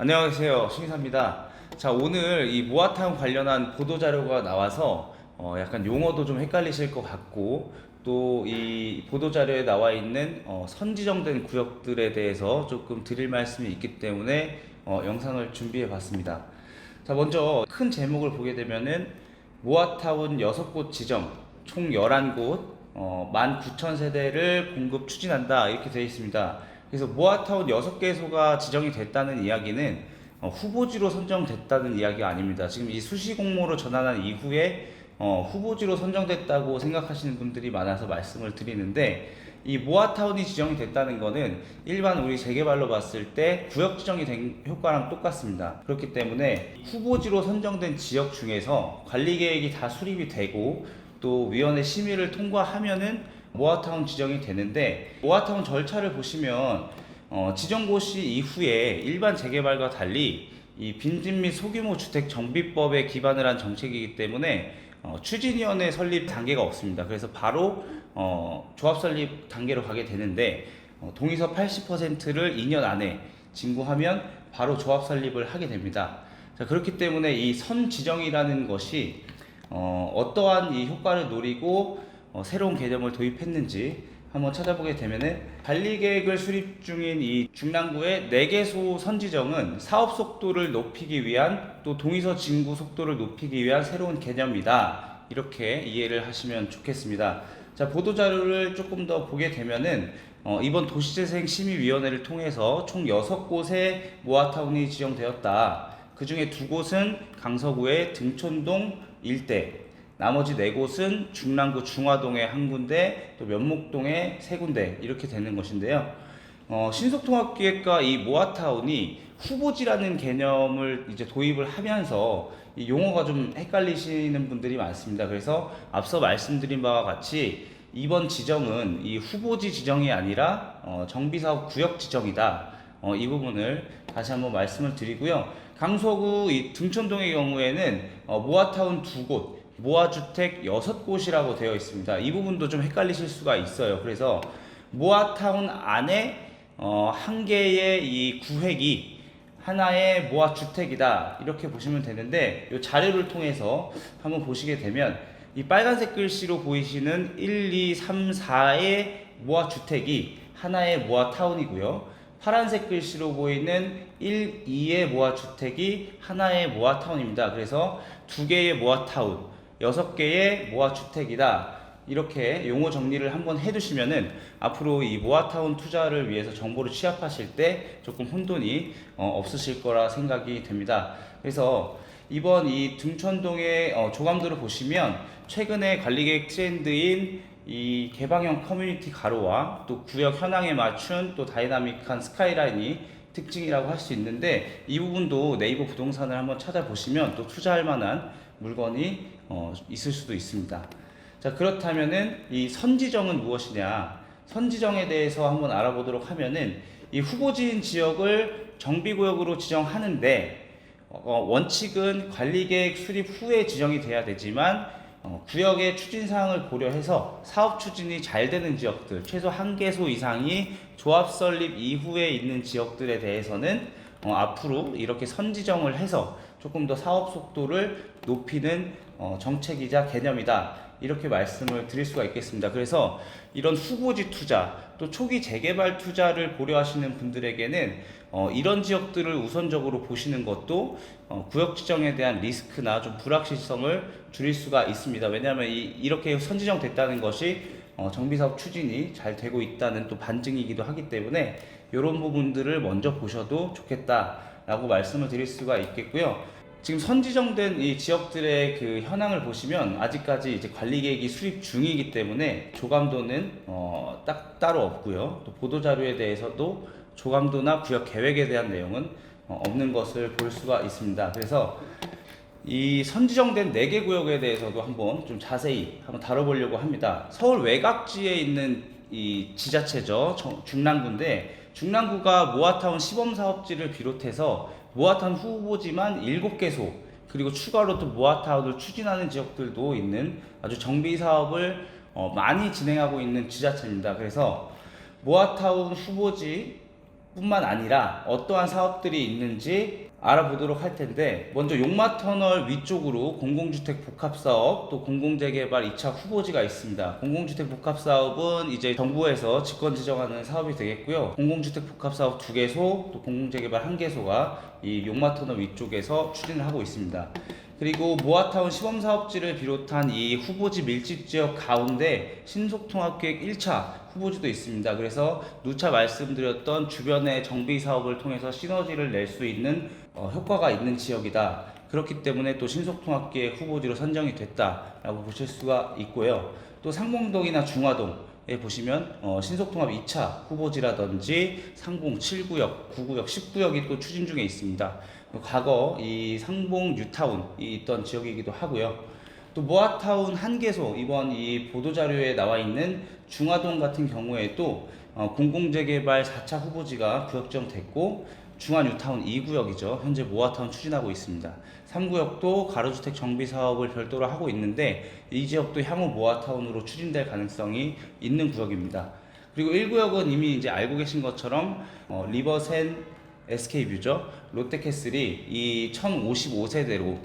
안녕하세요. 신기사입니다. 자, 오늘 이 모아타운 관련한 보도 자료가 나와서 어, 약간 용어도 좀 헷갈리실 것 같고 또 이 보도 자료에 나와 있는 어, 선지정된 구역들에 대해서 조금 드릴 말씀이 있기 때문에 어, 영상을 준비해 봤습니다. 자, 먼저 큰 제목을 보게 되면은 모아타운 6곳 지정 총 11곳 어, 19,000세대를 공급 추진한다 이렇게 되어 있습니다. 그래서 모아타운 6개소가 지정이 됐다는 이야기는 어, 후보지로 선정됐다는 이야기가 아닙니다. 지금 이 수시 공모로 전환한 이후에 어, 후보지로 선정됐다고 생각하시는 분들이 많아서 말씀을 드리는데 이 모아타운이 지정이 됐다는 거는 일반 우리 재개발로 봤을 때 구역 지정이 된 효과랑 똑같습니다. 그렇기 때문에 후보지로 선정된 지역 중에서 관리 계획이 다 수립이 되고 또 위원회 심의를 통과하면은 모아타운 지정이 되는데 모아타운 절차를 보시면 어, 지정고시 이후에 일반 재개발과 달리 이 빈집 및 소규모 주택 정비법에 기반을 한 정책이기 때문에 어, 추진위원회 설립 단계가 없습니다. 그래서 바로 어, 조합 설립 단계로 가게 되는데 어, 동의서 80%를 2년 안에 진구하면 바로 조합 설립을 하게 됩니다. 자, 그렇기 때문에 이 선 지정이라는 것이 어, 어떠한 이 효과를 노리고 어, 새로운 개념을 도입했는지 한번 찾아보게 되면은 관리 계획을 수립 중인 이 중랑구의 4개소 선지정은 사업 속도를 높이기 위한 또 동의서 진구 속도를 높이기 위한 새로운 개념이다. 이렇게 이해를 하시면 좋겠습니다. 자, 보도 자료를 조금 더 보게 되면은 어, 이번 도시재생 심의위원회를 통해서 총 6곳의 모아타운이 지정되었다. 그 중에 두 곳은 강서구의 등촌동 일대, 나머지 네 곳은 중랑구 중화동의 한 군데, 또 면목동의 세 군데 이렇게 되는 것인데요. 어, 신속통합기획과 이 모아타운이 후보지라는 개념을 이제 도입을 하면서 이 용어가 좀 헷갈리시는 분들이 많습니다. 그래서 앞서 말씀드린 바와 같이 이번 지정은 이 후보지 지정이 아니라 어, 정비사업 구역 지정이다. 어, 이 부분을 다시 한번 말씀을 드리고요. 강서구 이 등촌동의 경우에는 어, 모아타운 두 곳, 모아주택 여섯 곳이라고 되어 있습니다. 이 부분도 좀 헷갈리실 수가 있어요. 그래서 모아타운 안에 어, 한 개의 이 구획이 하나의 모아주택이다 이렇게 보시면 되는데 이 자료를 통해서 한번 보시게 되면 이 빨간색 글씨로 보이시는 1, 2, 3, 4의 모아주택이 하나의 모아타운이고요. 파란색 글씨로 보이는 1, 2의 모아주택이 하나의 모아타운입니다. 그래서 두 개의 모아타운, 여섯 개의 모아 주택이다. 이렇게 용어 정리를 한번 해두시면은 앞으로 이 모아타운 투자를 위해서 정보를 취합하실 때 조금 혼돈이 어, 없으실 거라 생각이 됩니다. 그래서 이번 이 등촌동의 어, 조감도를 보시면 최근에 관리계획 트렌드인 이 개방형 커뮤니티 가로와 또 구역 현황에 맞춘 또 다이나믹한 스카이라인이 특징이라고 할 수 있는데 이 부분도 네이버 부동산을 한번 찾아보시면 또 투자할 만한 물건이 어, 있을 수도 있습니다. 자 그렇다면은 이 선지정은 무엇이냐? 선지정에 대해서 한번 알아보도록 하면은 이 후보지인 지역을 정비구역으로 지정하는데 어, 원칙은 관리계획 수립 후에 지정이 돼야 되지만 어, 구역의 추진 사항을 고려해서 사업 추진이 잘 되는 지역들 최소 한 개소 이상이 조합 설립 이후에 있는 지역들에 대해서는 어, 앞으로 이렇게 선지정을 해서 조금 더 사업 속도를 높이는 어, 정책이자 개념이다. 이렇게 말씀을 드릴 수가 있겠습니다. 그래서 이런 후보지 투자, 또 초기 재개발 투자를 고려하시는 분들에게는 어, 이런 지역들을 우선적으로 보시는 것도 어, 구역 지정에 대한 리스크나 좀 불확실성을 줄일 수가 있습니다. 왜냐하면 이, 이렇게 선지정 됐다는 것이 어, 정비사업 추진이 잘 되고 있다는 또 반증이기도 하기 때문에 이런 부분들을 먼저 보셔도 좋겠다라고 말씀을 드릴 수가 있겠고요. 지금 선지정된 이 지역들의 그 현황을 보시면 아직까지 이제 관리 계획이 수립 중이기 때문에 조감도는 어, 딱 따로 없고요. 또 보도 자료에 대해서도 조감도나 구역 계획에 대한 내용은 어, 없는 것을 볼 수가 있습니다. 그래서 이 선지정된 4개 구역에 대해서도 한번 좀 자세히 한번 다뤄보려고 합니다. 서울 외곽지에 있는 이 지자체죠. 정- 중랑구인데 중랑구가 모아타운 시범사업지를 비롯해서 모아타운 후보지만 7개소 그리고 추가로 또 모아타운을 추진하는 지역들도 있는 아주 정비 사업을 어, 많이 진행하고 있는 지자체입니다. 그래서 모아타운 후보지 뿐만 아니라 어떠한 사업들이 있는지 알아보도록 할 텐데 먼저 용마터널 위쪽으로 공공주택 복합사업 또 공공재개발 2차 후보지가 있습니다. 공공주택 복합사업은 이제 정부에서 직권 지정하는 사업이 되겠고요. 공공주택 복합사업 두 개소 또 공공재개발 한 개소가 이 용마터널 위쪽에서 추진을 하고 있습니다. 그리고 모아타운 시범사업지를 비롯한 이 후보지 밀집 지역 가운데 신속통합계획 1차 후보지도 있습니다. 그래서 누차 말씀드렸던 주변의 정비 사업을 통해서 시너지를 낼 수 있는 어, 효과가 있는 지역이다. 그렇기 때문에 또 신속통합계획 후보지로 선정이 됐다라고 보실 수가 있고요. 또 상봉동이나 중화동에 보시면 어, 신속통합 2차 후보지라든지 상봉 7구역, 9구역, 10구역이 또 추진 중에 있습니다. 과거 이 상봉 뉴타운이 있던 지역이기도 하고요. 또 모아타운 한개소 이번 이 보도 자료에 나와 있는 중화동 같은 경우에도 어, 공공재개발 4차 후보지가 구역정됐고 중화 뉴타운 2구역이죠. 현재 모아타운 추진하고 있습니다. 3구역도 가로주택 정비 사업을 별도로 하고 있는데 이 지역도 향후 모아타운으로 추진될 가능성이 있는 구역입니다. 그리고 1구역은 이미 이제 알고 계신 것처럼 어, 리버센 SK뷰죠. 롯데캐슬이 이 1055세대로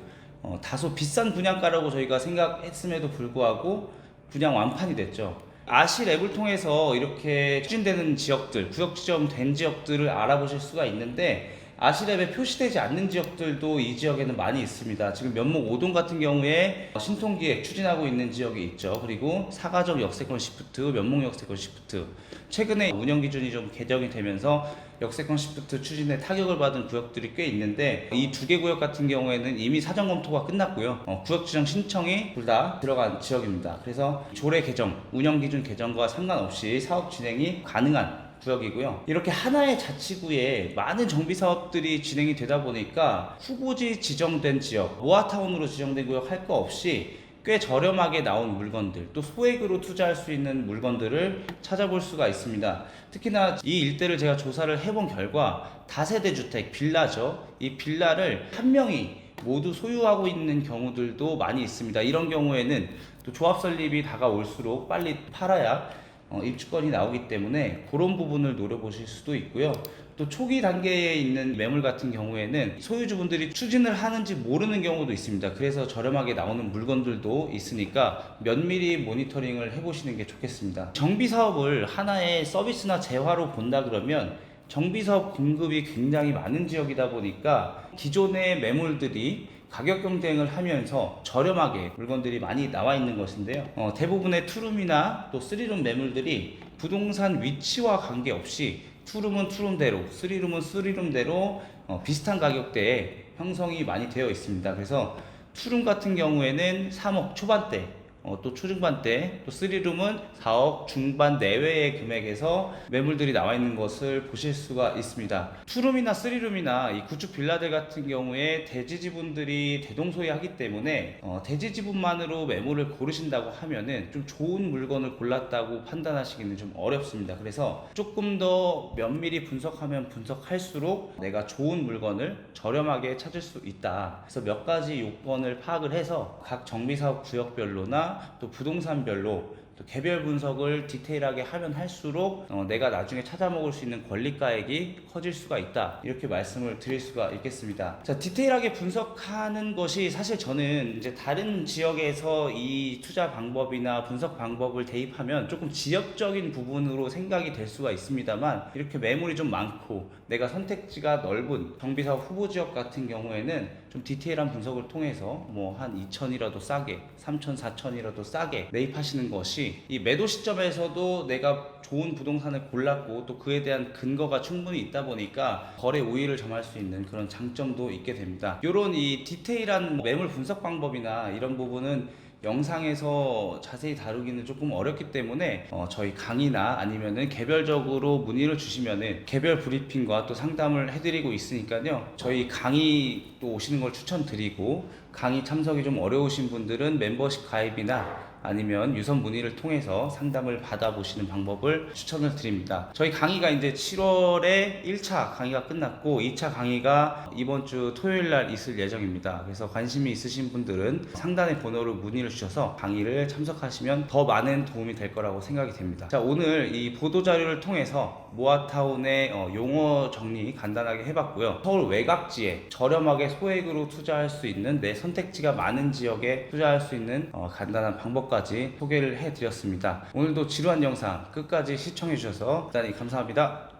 어, 다소 비싼 분양가라고 저희가 생각했음에도 불구하고 분양 완판이 됐죠. 아시 랩을 통해서 이렇게 추진되는 지역들, 구역 지정 된 지역들을 알아보실 수가 있는데 아시랩에 표시되지 않는 지역들도 이 지역에는 많이 있습니다. 지금 면목 5동 같은 경우에 신통기획 추진하고 있는 지역이 있죠. 그리고 사가정 역세권 시프트, 면목 역세권 시프트. 최근에 운영 기준이 좀 개정이 되면서 역세권 시프트 추진에 타격을 받은 구역들이 꽤 있는데 이 두 개 구역 같은 경우에는 이미 사전 검토가 끝났고요. 어, 구역 지정 신청이 둘 다 들어간 지역입니다. 그래서 조례 개정, 운영 기준 개정과 상관없이 사업 진행이 가능한 구역이고요. 이렇게 하나의 자치구에 많은 정비 사업들이 진행이 되다 보니까 후보지 지정된 지역, 모아타운으로 지정된 구역 할 거 없이 꽤 저렴하게 나온 물건들, 또 소액으로 투자할 수 있는 물건들을 찾아볼 수가 있습니다. 특히나 이 일대를 제가 조사를 해본 결과 다세대 주택, 빌라죠. 이 빌라를 한 명이 모두 소유하고 있는 경우들도 많이 있습니다. 이런 경우에는 또 조합 설립이 다가올수록 빨리 팔아야 어, 입주권이 나오기 때문에 그런 부분을 노려보실 수도 있고요. 또 초기 단계에 있는 매물 같은 경우에는 소유주분들이 추진을 하는지 모르는 경우도 있습니다. 그래서 저렴하게 나오는 물건들도 있으니까 면밀히 모니터링을 해보시는 게 좋겠습니다. 정비 사업을 하나의 서비스나 재화로 본다 그러면 정비 사업 공급이 굉장히 많은 지역이다 보니까 기존의 매물들이 가격 경쟁을 하면서 저렴하게 물건들이 많이 나와 있는 것인데요. 어, 대부분의 투룸이나 또 쓰리룸 매물들이 부동산 위치와 관계없이 투룸은 투룸대로, 쓰리룸은 쓰리룸대로 어, 비슷한 가격대에 형성이 많이 되어 있습니다. 그래서 투룸 같은 경우에는 3억 초반대, 어, 또 초중반 대, 또 3룸은 4억 중반 내외의 금액에서 매물들이 나와 있는 것을 보실 수가 있습니다. 투룸이나 3룸이나 이 구축 빌라들 같은 경우에 대지 지분들이 대동소이하기 때문에 어, 대지 지분만으로 매물을 고르신다고 하면은 좀 좋은 물건을 골랐다고 판단하시기는 좀 어렵습니다. 그래서 조금 더 면밀히 분석하면 분석할수록 내가 좋은 물건을 저렴하게 찾을 수 있다. 그래서 몇 가지 요건을 파악을 해서 각 정비사업 구역별로나 또 부동산별로 또 개별 분석을 디테일하게 하면 할수록 어, 내가 나중에 찾아 먹을 수 있는 권리가액이 커질 수가 있다. 이렇게 말씀을 드릴 수가 있겠습니다. 자 디테일하게 분석하는 것이 사실 저는 이제 다른 지역에서 이 투자 방법이나 분석 방법을 대입하면 조금 지역적인 부분으로 생각이 될 수가 있습니다만 이렇게 매물이 좀 많고 내가 선택지가 넓은 정비사업 후보 지역 같은 경우에는 좀 디테일한 분석을 통해서 뭐 한 2천이라도 싸게 3천 4천이라도 싸게 매입하시는 것이 이 매도 시점에서도 내가 좋은 부동산을 골랐고 또 그에 대한 근거가 충분히 있다 보니까 거래 우위를 점할 수 있는 그런 장점도 있게 됩니다. 이런 이 디테일한 매물 분석 방법이나 이런 부분은 영상에서 자세히 다루기는 조금 어렵기 때문에 어, 저희 강의나 아니면은 개별적으로 문의를 주시면은 개별 브리핑과 또 상담을 해드리고 있으니까요. 저희 강의 또 오시는 걸 추천드리고 강의 참석이 좀 어려우신 분들은 멤버십 가입이나 아니면 유선 문의를 통해서 상담을 받아보시는 방법을 추천을 드립니다. 저희 강의가 이제 7월에 1차 강의가 끝났고 2차 강의가 이번 주 토요일 날 있을 예정입니다. 그래서 관심이 있으신 분들은 상단의 번호로 문의를 주셔서 강의를 참석하시면 더 많은 도움이 될 거라고 생각이 됩니다. 자, 오늘 이 보도 자료를 통해서 모아타운의 어, 용어 정리 간단하게 해봤고요. 서울 외곽지에 저렴하게 소액으로 투자할 수 있는 내 선택지가 많은 지역에 투자할 수 있는 어, 간단한 방법까지 소개를 해드렸습니다. 오늘도 지루한 영상 끝까지 시청해주셔서 대단히 감사합니다.